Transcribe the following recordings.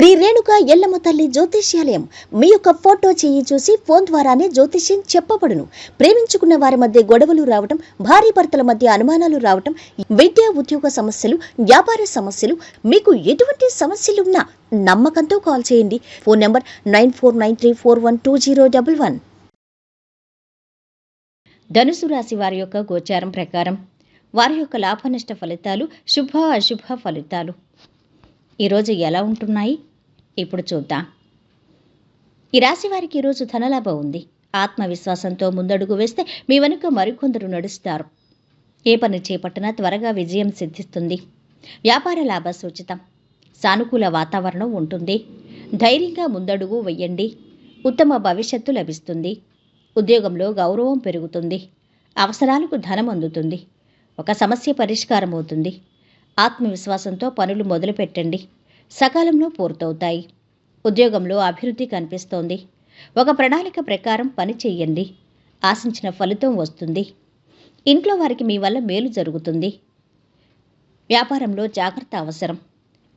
శ్రీ రేణుక ఎల్లమ్మ తల్లి జ్యోతిష్యాలయం. మీ యొక్క ఫోటో చేయి చూసి ఫోన్ ద్వారానే జ్యోతిష్యం చెప్పబడును. ప్రేమించుకున్న వారి మధ్య గొడవలు రావటం భార్య భర్తల మధ్య అనుమానాలు రావటం విద్యా ఉద్యోగ సమస్యలు వ్యాపార సమస్యలు మీకు ఎటువంటి సమస్యలున్నా నమ్మకంతో కాల్ చేయండి. Phone number nine four nine three four one two zero double one. ధనుసు రాశి వారి యొక్క గోచారం ప్రకారం వారి యొక్క లాభనష్ట ఫలితాలు శుభ అశుభ ఫలితాలు ఈరోజు ఎలా ఉంటున్నాయి? ఇప్పుడు చూద్దాం. ఈ రాశి వారికి ఈరోజు ధనలాభం ఉంది. ఆత్మవిశ్వాసంతో ముందడుగు వేస్తే మీ వెనుక మరికొందరు నడుస్తారు. ఏ పని చేపట్టినా త్వరగా విజయం సిద్ధిస్తుంది. వ్యాపార లాభ సూచితం. సానుకూల వాతావరణం ఉంటుంది. ధైర్యంగా ముందడుగు వెయ్యండి ఉత్తమ భవిష్యత్తు లభిస్తుంది. ఉద్యోగంలో గౌరవం పెరుగుతుంది. అవసరాలకు ధనం అందుతుంది. ఒక సమస్య పరిష్కారం అవుతుంది ఆత్మవిశ్వాసంతో పనులు మొదలుపెట్టండి. సకాలంలో పూర్తవుతాయి. ఉద్యోగంలో అభివృద్ధి కనిపిస్తోంది. ఒక ప్రణాళిక ప్రకారం పని చేయండి. ఆశించిన ఫలితం వస్తుంది. ఇంట్లో వారికి మీ వల్ల మేలు జరుగుతుంది. వ్యాపారంలో జాగ్రత్త అవసరం.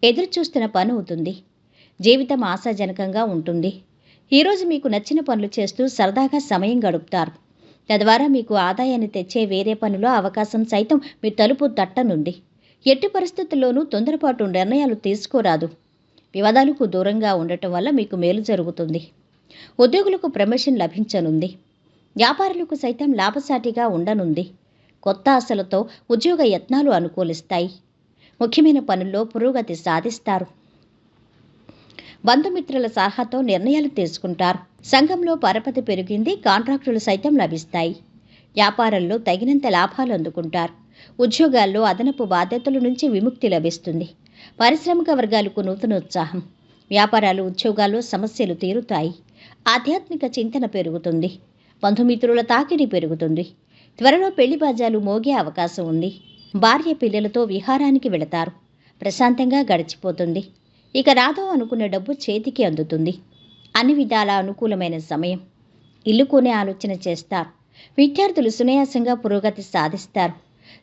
ఎదురు చూస్తున్న పని అవుతుంది. జీవితం ఆశాజనకంగా ఉంటుంది. ఈరోజు మీకు నచ్చిన పనులు చేస్తూ సరదాగా సమయం గడుపుతారు. తద్వారా మీకు ఆదాయాన్ని తెచ్చే వేరే పనిలో అవకాశం సైతం మీ తలుపు తట్టనుంది. ఎట్టి పరిస్థితుల్లోనూ తొందరపాటు నిర్ణయాలు తీసుకోరాదు. వివాదాలకు దూరంగా ఉండటం వల్ల మీకు మేలు జరుగుతుంది. ఉద్యోగులకు ప్రమోషన్ లభించనుంది. వ్యాపారులకు సైతం లాభసాటిగా ఉండనుంది. కొత్త ఆశలతో ఉద్యోగ యత్నాలు అనుకూలిస్తాయి. ముఖ్యమైన పనుల్లో పురోగతి సాధిస్తారు. బంధుమిత్రుల సలహాతో నిర్ణయాలు తీసుకుంటారు. సంఘంలో పరపతి పెరిగింది కాంట్రాక్టులు సైతం లభిస్తాయి. వ్యాపారంలో తగినంత లాభాలు అందుకుంటారు. ఉద్యోగాల్లో అదనపు బాధ్యతల నుంచి విముక్తి లభిస్తుంది. పారిశ్రామిక వర్గాలకు నూతన ఉత్సాహం వ్యాపారాలు ఉద్యోగాల్లో సమస్యలు తీరుతాయి. ఆధ్యాత్మిక చింతన పెరుగుతుంది. బంధుమిత్రుల తాకిడి పెరుగుతుంది. త్వరలో పెళ్ళి బాజాలు మోగే అవకాశం ఉంది. భార్య పిల్లలతో విహారానికి వెళతారు. ప్రశాంతంగా గడిచిపోతుంది. ఇక రాదో అనుకున్న డబ్బు చేతికి అందుతుంది. అన్ని విధాల అనుకూలమైన సమయం. ఇల్లు కొనే ఆలోచన చేస్తారు. విద్యార్థులు సునాయాసంగా పురోగతి సాధిస్తారు.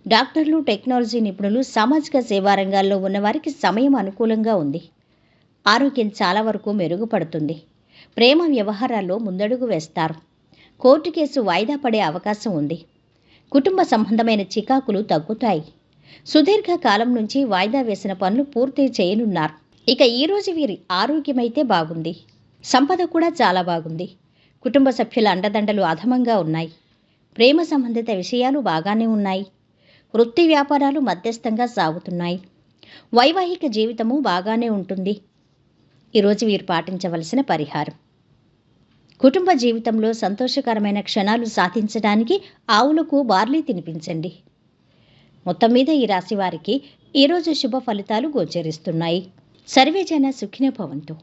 డాక్టర్లు టెక్నాలజీ నిపుణులు సామాజిక సేవా రంగాల్లో ఉన్నవారికి సమయం అనుకూలంగా ఉంది. ఆరోగ్యం చాలా వరకు మెరుగుపడుతుంది. ప్రేమ వ్యవహారాల్లో ముందడుగు వేస్తారు. కోర్టు కేసు వాయిదా పడే అవకాశం ఉంది. కుటుంబ సంబంధమైన చికాకులు తగ్గుతాయి. సుదీర్ఘ కాలం నుంచి వాయిదా వేసిన పనులు పూర్తి చేయనున్నారు. ఇక ఈరోజు వీరి ఆరోగ్యమైతే బాగుంది. సంపద కూడా చాలా బాగుంది. కుటుంబ సభ్యుల అండదండలు అధమంగా ఉన్నాయి. ప్రేమ సంబంధిత విషయాలు బాగానే ఉన్నాయి. వృత్తి వ్యాపారాలు మధ్యస్థంగా సాగుతున్నాయి. వైవాహిక జీవితము బాగానే ఉంటుంది. ఈరోజు వీరు పాటించవలసిన పరిహారం. కుటుంబ జీవితంలో సంతోషకరమైన క్షణాలు సాధించడానికి ఆవులకు బార్లీ తినిపించండి. మొత్తం మీద ఈ రాశి వారికి ఈరోజు శుభ ఫలితాలు గోచరిస్తున్నాయి. సర్వే సర్వేజన సుఖిన భవంతు.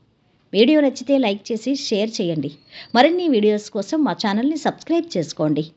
వీడియో నచ్చితే లైక్ చేసి షేర్ చేయండి. మరిన్ని వీడియోస్ కోసం మా ఛానల్ని సబ్స్క్రైబ్ చేసుకోండి.